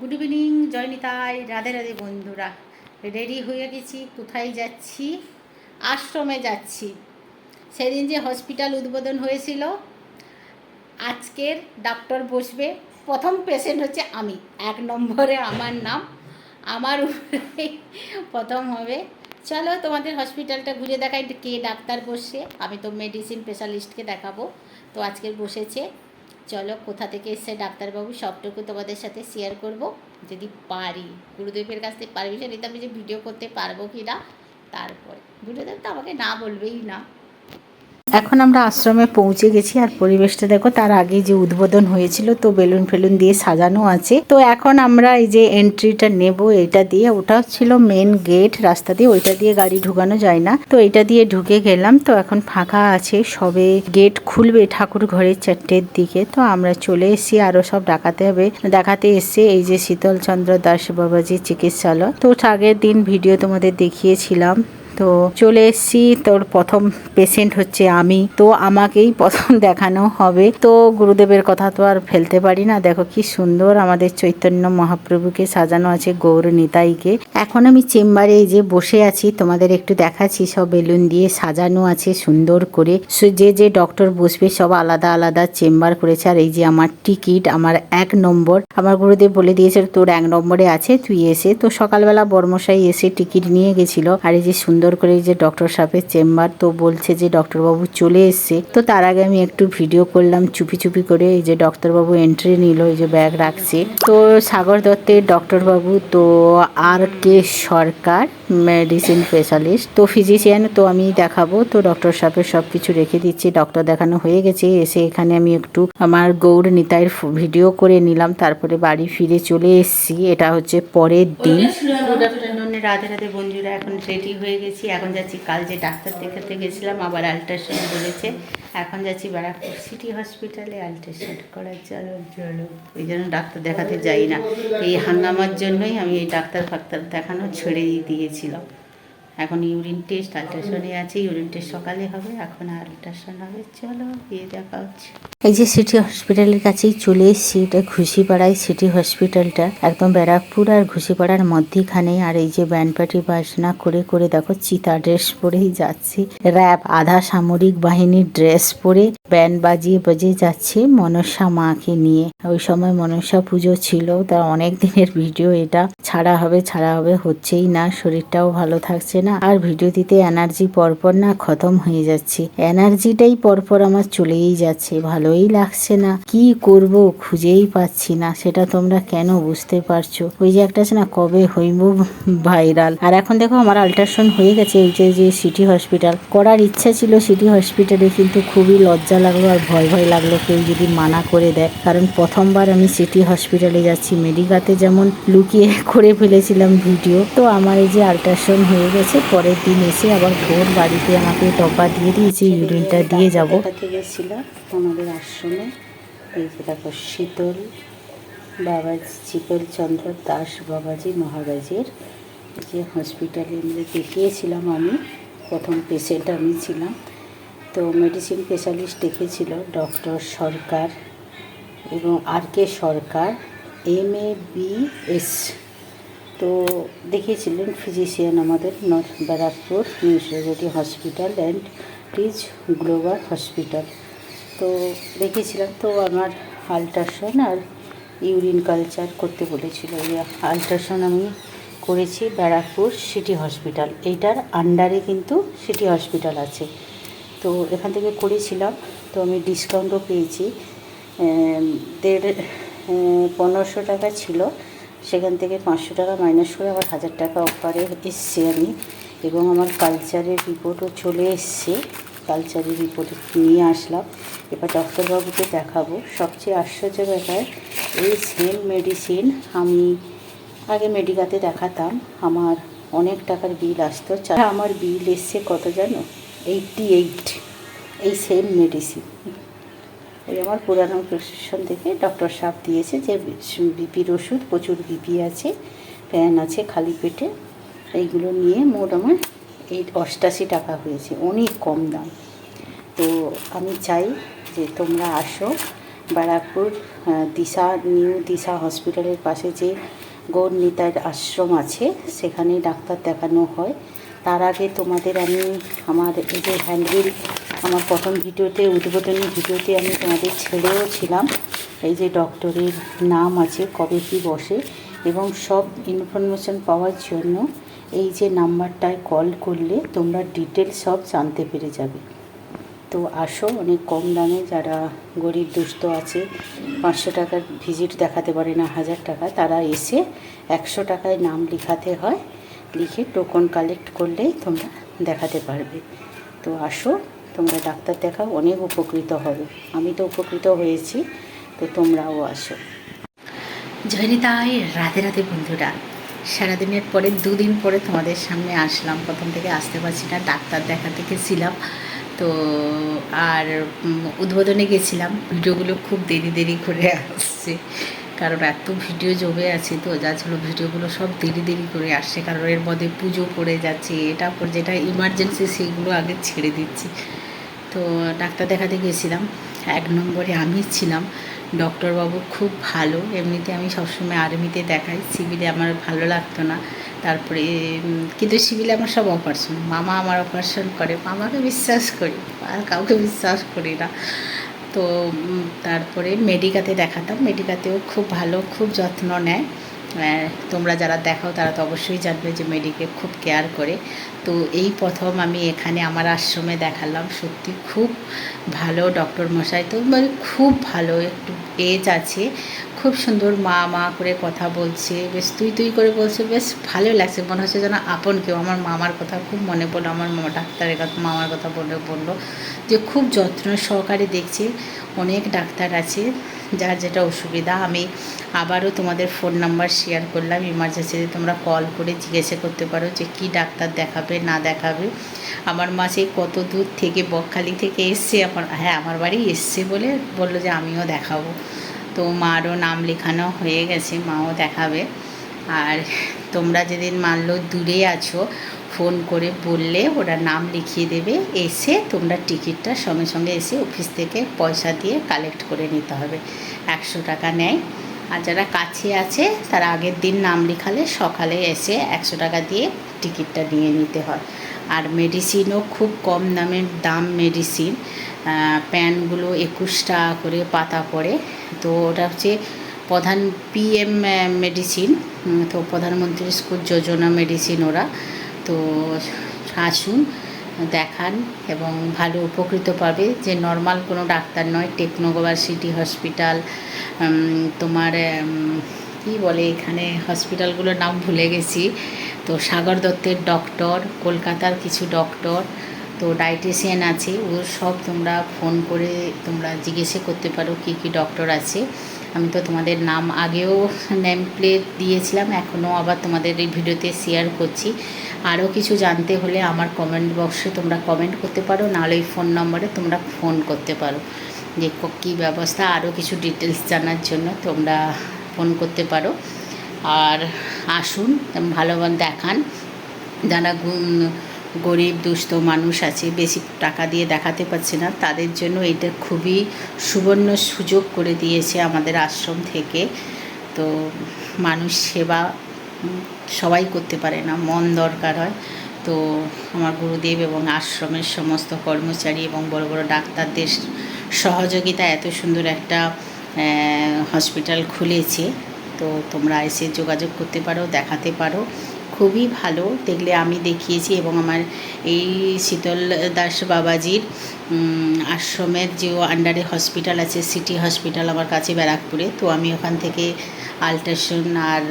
Good evening Joynitai Radhe Radhe বন্ধুরা। Ready হয়ে গেছি, কোথায় যাচ্ছি? আশ্রমে যাচ্ছি। সেদিন যে হসপিটাল উদ্বোধন হয়েছিল, আজকের ডাক্তার বসবে। প্রথম পেশেন্ট হচ্ছে আমি। এক নম্বরে আমার নাম। আমার উপরে প্রথম হবে। চলো তোমাদের হসপিটালটা ঘুরে দেখাই, কে ডাক্তার বসছে আমি তো মেডিসিন স্পেশালিস্টকে দেখাবো। তো আজকের বসেছে চলো, কোথা থেকে এসছে ডাক্তারবাবু, সবটুকু তোমাদের সাথে শেয়ার করব। যদি পারি, গুরুদেবের কাছ থেকে পারমিশন আমি যে ভিডিও করতে পারব কি না, তারপরে। গুরুদেব তো আমাকে না বলবেই না। এখন আমরা আশ্রমে পৌঁছে গেছি আর পরিবেশটা দেখো, তার আগে যে উদ্বোধন হয়েছিল, তো বেলুন ফেলুন দিয়ে সাজানো আছে। তো এখন আমরা এই যে এন্ট্রিটা নেব, এটা দিয়ে, ওটা ছিল মেন গেট রাস্তা দিয়ে, ওইটা দিয়ে গাড়ি ঢুকানো যায় না। তো এটা দিয়ে ঢুকে গেলাম, তো এখন ফাঁকা আছে, সবে গেট খুলবে ঠাকুর ঘরের চারটের দিকে। তো আমরা চলে এসেছি, আরও সব ডাকাতে হবে। দেখাতে এসছে এই যে শীতল চন্দ্র দাস বাবাজি চিকিৎসালয়। তো আগের দিন ভিডিও তোমাদের দেখিয়েছিলাম। তো চলে এসেছি। তোর প্রথম পেশেন্ট হচ্ছে আমি। তো আমাকেই প্রথম দেখানো হবে। তো গুরুদেবের কথা তো আর ফেলতে পারি না। দেখো কি সুন্দর আমাদের চৈতন্য মহাপ্রভুকে সাজানো আছে গৌর নিতাইকে। এখন আমি চেম্বারে যে বসে আছি, তোমাদের একটু দেখাচ্ছি। সব বেলুন দিয়ে সাজানো আছে সুন্দর করে। যে যে ডক্টর বসবে, সব আলাদা আলাদা চেম্বার করেছে। আর এই যে আমার টিকিট, আমার এক নম্বর। আমার গুরুদেব বলে দিয়েছে, তোর এক নম্বরে আছে, তুই এসে। তো সকালবেলা বর্মশাই এসে টিকিট নিয়ে গেছিল। আর এই যে সুন্দর করে এই যে ডক্টর সাহেবের চেম্বার তো বলছে যে ডক্টরবাবু চলে এসছে। তো তার আগে আমি একটু ভিডিও করলাম, চুপি চুপি করে এই যে ডক্টরবাবু এন্ট্রি নিল, এই যে ব্যাগ রাখছে। তো সাগর দত্তের ডক্টরবাবু তো R K Sarkar medicine specialist তো ফিজিশিয়ান তো আমি দেখাবো। তো ডক্টর সাহেবের সব কিছু রেখে দিচ্ছি। ডক্টর দেখানো হয়ে গেছে। এসে এখানে আমি একটু আমার গৌর নিতাইয়ের ভিডিও করে নিলাম। তারপরে বাড়ি ফিরে চলে এসেছি। এটা হচ্ছে পরের দিন। রাধে রাধে বন্ধুরা, এখন রেডি হয়ে গেছি। এখন যাচ্ছি কাল যে ডাক্তার দেখাতে গেছিলাম, আবার আল্ট্রাসাউন্ড বলেছে। এখন যাচ্ছি ব্যারাকপুর সিটি হসপিটালে আল্ট্রাসাউন্ড করার জন্য। চলো ওই জন্য ডাক্তার দেখাতে যাই না। এই হাঙ্গামার জন্যই আমি এই ডাক্তার ফাক্তার দেখানো ছেড়ে দিয়েছিলাম। এখন ইউরিন টেস্ট আল্ট্রাসাউন্ডে আছে ইউরিন টেস্ট সকালে হবে, এখন আল্ট্রাসাউন্ড হবে। চলো গিয়ে দেখা হচ্ছে। এই যে সিটি হসপিটালের কাছেই চলে এসেছি, এটা ঘুষিপাড়ায় সিটি হসপিটালটা, একদম ব্যারাকপুর আর ঘুষিপাড়ার মধ্যেখানে আর এই যে ব্যান্ড পার্টি বাজনা করে করে দেখো, চিতা ড্রেস পরেই যাচ্ছে, র্যাব, আধা সামরিক বাহিনীর ড্রেস পরে ব্যান্ড বাজিয়ে বাজিয়ে যাচ্ছে মনসা মাকে নিয়ে। ওই সময় মনসা পুজো ছিল তার অনেক দিনের ভিডিও এটা। ছাড়া হবে ছাড়া হবে, হচ্ছেই না, শরীরটাও ভালো থাকছে না। আর ভিডিও দিতে এনার্জি পরপর না খতম হয়ে যাচ্ছে। এনার্জিটাই পরপর আমার চলেই যাচ্ছে ভালোই লাগছে না। কি করব খুঁজেই পাচ্ছি না। সেটা তোমরা কেন বুঝতে পারছ? ওই যে একটা আছে না, কবে হইব ভাইরাল। আর এখন দেখো আমার আল্ট্রাসাউন্ড হয়ে গেছে এই যে যে সিটি হসপিটাল করার ইচ্ছা ছিল সিটি হসপিটালে কিন্তু খুবই লজ্জা লাগল আর ভয় ভয় লাগল কেউ যদি মানা করে দেয়। কারণ প্রথমবার আমি সিটি হসপিটালে যাচ্ছি। মেডিকাতে যেমন লুকিয়ে করে ফেলেছিলাম ভিডিও। তো আমার এই যে আল্ট্রাসাউন্ড হয়ে গেছে, পরের দিন এসে আবার ভোর বাড়িতে আমাকে ডব্বা দিয়ে দিয়েছে ইউরিনটা দিয়ে যাব। গেছিল আমাদের আশ্রমে। এই যে দেখো, শীতল বাবাজি, শীতল চন্দ্র দাস বাবাজি মহারাজের যে হসপিটালে আমরা দেখিয়েছিলাম আমি, প্রথম পেশেন্ট আমি ছিলাম। তো মেডিসিন স্পেশালিস্ট দেখেছিল ডক্টর সরকার এবং R K Sarkar M A B S তো দেখিয়েছিলেন ফিজিশিয়ান আমাদের north Barrackpore municipality hospital and tease global hospital তো দেখেছিলাম তো আমার আল্ট্রাসাউন্ড আর ইউরিন কালচার করতে বলেছিল। এই আল্ট্রাসাউন্ড আমি করেছি ব্যারাকপুর সিটি হসপিটাল এইটার আন্ডারে কিন্তু সিটি হসপিটাল আছে। তো এখান থেকে করেছিলাম, তো আমি ডিসকাউন্টও পেয়েছি। দেড় পনেরোশো টাকা ছিল, সেখান থেকে পাঁচশো টাকা মাইনাস করে আবার হাজার টাকা অফারে এসছি আমি। এবং আমার কালচারের রিপোর্টও চলে এসছে। কালচারের রিপোর্ট নিয়ে আসলাম। এবার ডক্টরবাবুকে দেখাবো। সবচেয়ে আশ্চর্য ব্যাপার, এই সেম মেডিসিন আমি আগে মেডিকাতে দেখাতাম। আমার অনেক টাকার বিল আসতো। আমার বিল এসছে কত জানো? এইটটি এইট এই সেম মেডিসিন ওই আমার পুরানো প্রেসক্রিপশন থেকে ডক্টর সাহেব দিয়েছে যে বিপির ওষুধ, প্রচুর বিপি আছে প্যান আছে, খালি পেটে। এইগুলো নিয়ে মোট আমার এই অষ্টাশি টাকা হয়েছে, অনেক কম দাম। তো আমি চাই যে তোমরা আসো, ব্যারাকপুর দিশা, নিউ দিশা হসপিটালের পাশে যে গৌর নিতাইয়ের আশ্রম আছে সেখানে ডাক্তার দেখানো হয়। তার আগে তোমাদের আমি আমার এই যে হ্যান্ডবিল আমার প্রথম ভিডিওতে, উদ্বোধনী ভিডিওতে আমি তোমাদের ছেড়েও ছিলাম। এই যে ডক্টরের নাম আছে, কবে কী বসে, এবং সব ইনফরমেশন পাওয়ার জন্য এই যে নাম্বারটায় কল করলে তোমরা ডিটেলস সব জানতে পেরে যাবে। তো আসো, অনেক কম দামে যারা গরিব দুস্থ আছে, পাঁচশো টাকার ভিজিট দেখাতে পারে না, হাজার টাকা, তারা এসে একশো টাকায় নাম লিখাতে হয়, লিখে টোকন কালেক্ট করলেই তোমরা দেখাতে পারবে। তো আসো, তোমরা ডাক্তার দেখাও, অনেক উপকৃত হবে। আমি তো উপকৃত হয়েছি, তো তোমরাও আসো। জয়নিতাই রাতে রাতে বন্ধুরা। সারাদিনের পরে, দুদিন পরে তোমাদের সামনে আসলাম। প্রথম থেকে আসতে পারছি না, ডাক্তার দেখাতে গেছিলাম। তো আর উদ্বোধনে গেছিলাম। ভিডিওগুলো খুব দেরি দেরি করে আসছে। কারণ এত ভিডিও জমে আছে তো, যা ছিল ভিডিওগুলো সব দেরি দেরি করে আসছে। কারণ এর মধ্যে পুজো পড়ে যাচ্ছে, এটা যেটা ইমার্জেন্সি সেইগুলো আগে ছেড়ে দিচ্ছি। তো ডাক্তার দেখাতে গেছিলাম। এক নম্বরে আমি ছিলাম। ডক্টরবাবু খুব ভালো, এমনিতে আমি সবসময় আর্মিতে দেখাই, সিভিলে আমার ভালো লাগতো না। তারপরে কিন্তু সিভিলে আমার সব অপারেশন মামা আমার অপারেশন করে, মামাকে বিশ্বাস করি, আর কাউকে বিশ্বাস করি না। তো তারপরে মেডিকাতে দেখাতাম, মেডিকাতেও খুব ভালো, খুব যত্ন নেয়। তোমরা যারা দেখাও তারা তো অবশ্যই জানবে যে মেডিকে খুব কেয়ার করে। তো এই প্রথম আমি এখানে আমার আশ্রমে দেখালাম। সত্যি খুব ভালো ডক্টর মশাই। তো মানে খুব ভালো, একটু এজ আছে। খুব সুন্দর মা মা করে কথা বলছে। বেশ তুই তুই করে বলছে। বেশ ভালো লাগছে। মনে হচ্ছে যেন আপন কেউ। আমার মামার কথা খুব মনে পড়ল। আমার মামা ডাক্তারের কথা, মামার কথা বলে বলল যে খুব যত্ন সহকারে দেখছে। অনেক ডাক্তার আছে যার যেটা অসুবিধা। আমি আবারও তোমাদের ফোন নাম্বার শেয়ার করলাম ইমার্জেন্সিতে তোমরা কল করে জিজ্ঞাসা করতে পারো যে কি ডাক্তার দেখাবে, না দেখাবে। আমার মা সেই কত দূর থেকে, বকখালি থেকে এসছে, আমার হ্যাঁ আমার বাড়ি এসছে বলে বলল যে আমিও দেখাবো। তো মারও নাম লেখানো হয়ে গেছে, মাও দেখাবে। আর তোমরা যেদিন মানলো দূরে আছো ফোন করে বললে ওরা নাম লিখিয়ে দেবে, এসে তোমরা টিকিটটা সঙ্গে সঙ্গে এসে অফিস থেকে পয়সা দিয়ে কালেক্ট করে নিতে হবে। একশো টাকা নেয়। আর যারা কাছে আছে, তারা আগের দিন নাম লিখালে সকালে এসে একশো টাকা দিয়ে টিকিটটা নিয়ে নিতে হয়। আর মেডিসিনও খুব কম দামের দাম মেডিসিন। প্যানগুলো একুশ টাকা করে পাতা পড়ে। তো ওটা হচ্ছে প্রধান পিএম মেডিসিন। তো প্রধানমন্ত্রী স্কুল যোজনা মেডিসিন ওরা। তো আসুন, দেখান এবং ভালো উপকৃত পাবে। যে নর্মাল কোনো ডাক্তার নয় টেকনোগোভার সিটি হসপিটাল তোমার কি বলে এখানে হসপিটালগুলোর নাম ভুলে গেছি। তো সাগর দত্তের ডক্টর কলকাতার কিছু ডক্টর তো ডায়েটিশিয়ান আছে, ও সব তোমরা ফোন করে তোমরা জিজ্ঞেসে করতে পারো কী কী ডক্টর আছে। আমি তো তোমাদের নাম আগেও নেম প্লেট দিয়েছিলাম, এখনও আবার তোমাদের এই ভিডিওতে শেয়ার করছি। আরও কিছু জানতে হলে আমার কমেন্ট বক্সে তোমরা কমেন্ট করতে পারো, নাহলে এই ফোন নম্বরে তোমরা ফোন করতে পারো। যে কী ব্যবস্থা আরও কিছু ডিটেলস জানার জন্য তোমরা ফোন করতে পারো। আর আসুন ভালো দেখান। যারা গরিব, দুস্থ মানুষ আছে, বেশি টাকা দিয়ে দেখাতে পারছে না, তাদের জন্য এটা খুবই সুবর্ণ সুযোগ করে দিয়েছে আমাদের আশ্রম থেকে। তো মানুষ সেবা সবাই করতে পারে না, মন দরকার হয়। তো আমার গুরুদেব এবং আশ্রমের সমস্ত কর্মচারী এবং বড় বড় ডাক্তারদের সহযোগিতা এত সুন্দর একটা হসপিটাল খুলেছে। তো তোমরা এসে যোগাযোগ করতে পারো, দেখাতে পারো। খুবই ভালো। দেখলে আমি দেখিয়েছি এবং আমার এই শীতল দাস বাবাজির আশ্রমের যে আন্ডারে হসপিটাল আছে সিটি হসপিটাল আমার কাছে ব্যারাকপুরে। তো আমি ওখান থেকে আলট্রাসাউন্ড আর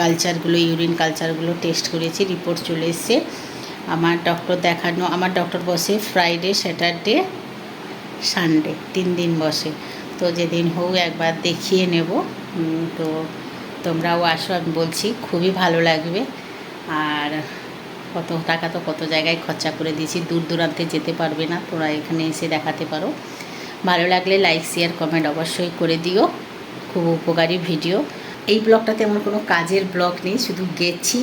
কালচারগুলো ইউরিন কালচারগুলো টেস্ট করেছি রিপোর্ট চলে এসছে। আমার ডক্টর দেখানো, আমার ডক্টর বসে ফ্রাইডে স্যাটারডে সানডে তিন দিন বসে। তো যেদিন হোক একবার দেখিয়ে নেব। তো তোমরাও আসো, আমি বলছি খুবই ভালো লাগবে। আর কত টাকা তো কত জায়গায় খরচা করে দিয়েছি, দূর দূরান্তে যেতে পারবে না তোরা এখানে এসে দেখাতে পারো। ভালো লাগলে লাইক শেয়ার কমেন্ট অবশ্যই করে দিও। খুব উপকারী ভিডিও। এই ব্লগটাতে আমার কোনো কাজের ব্লগ নেই, শুধু গেছি,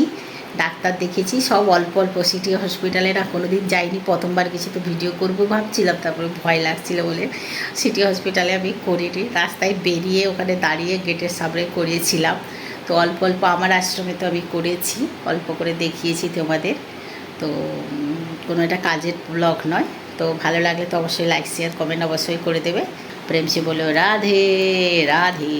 ডাক্তার দেখেছি সব অল্প অল্প সিটি হসপিটালে না কোনো দিন যাইনি, প্রথমবার কিছু তো ভিডিও করব ভাবছিলাম, তারপরে ভয় লাগছিল বলে সিটি হসপিটালে আমি করিনি, রাস্তায় বেরিয়ে ওখানে দাঁড়িয়ে গেটের সামনে করিয়েছিলাম। তো অল্প অল্প আমার আশ্রমে তো আমি করেছি, অল্প করে দেখিয়েছি তোমাদের। তো কোনো একটা কাজের ব্লগ নয়, তো ভালো লাগলে তো অবশ্যই লাইক শেয়ার কমেন্ট অবশ্যই করে দেবে। প্রেম সে বলো রাধে রাধে